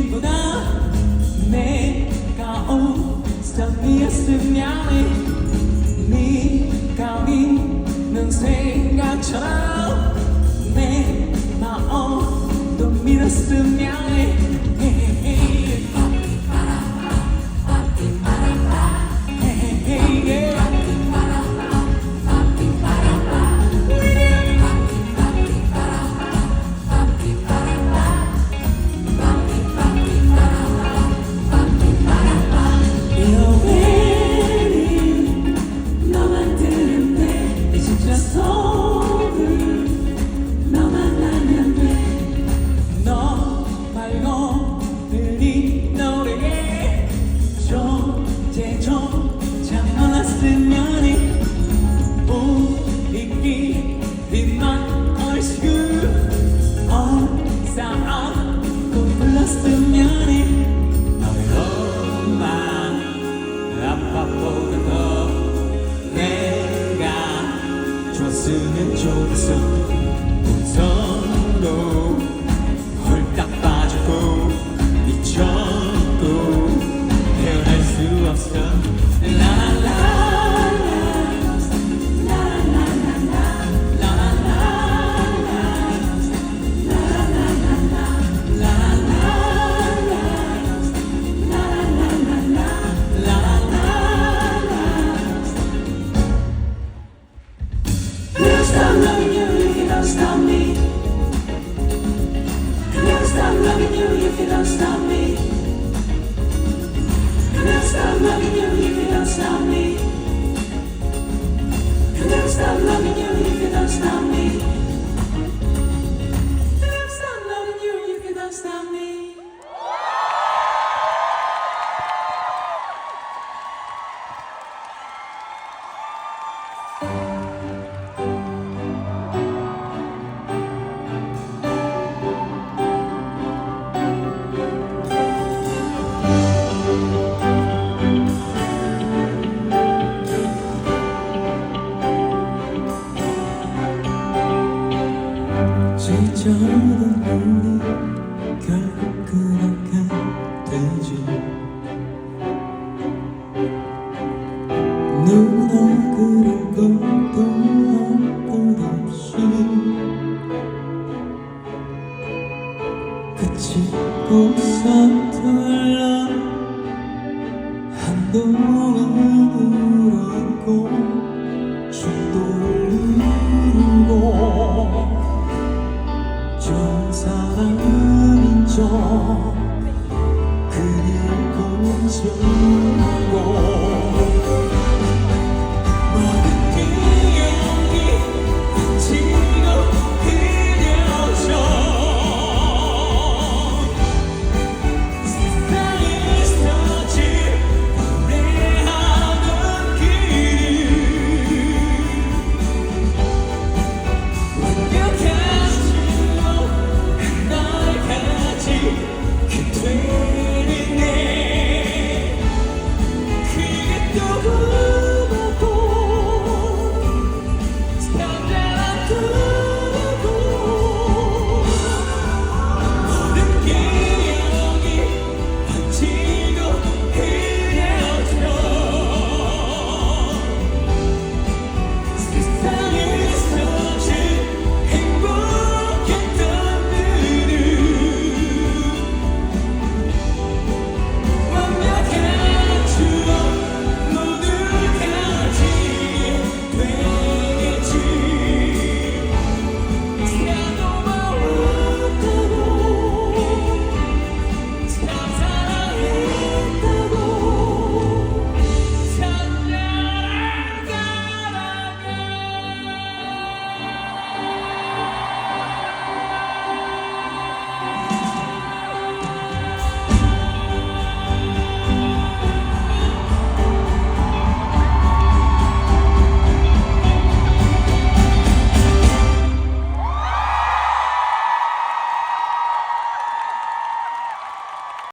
그보다 내가 온 스타이었으면 네가 있는 생각처럼 내 마음도 밀었으면 if you don't stop me. I'll stop loving you if you don't stop me. I'll never stop 예전보다 우리 결국 그렇게 되지 누구도 그럴 것도 한것 없이 그치고 서툴러 한동안 울어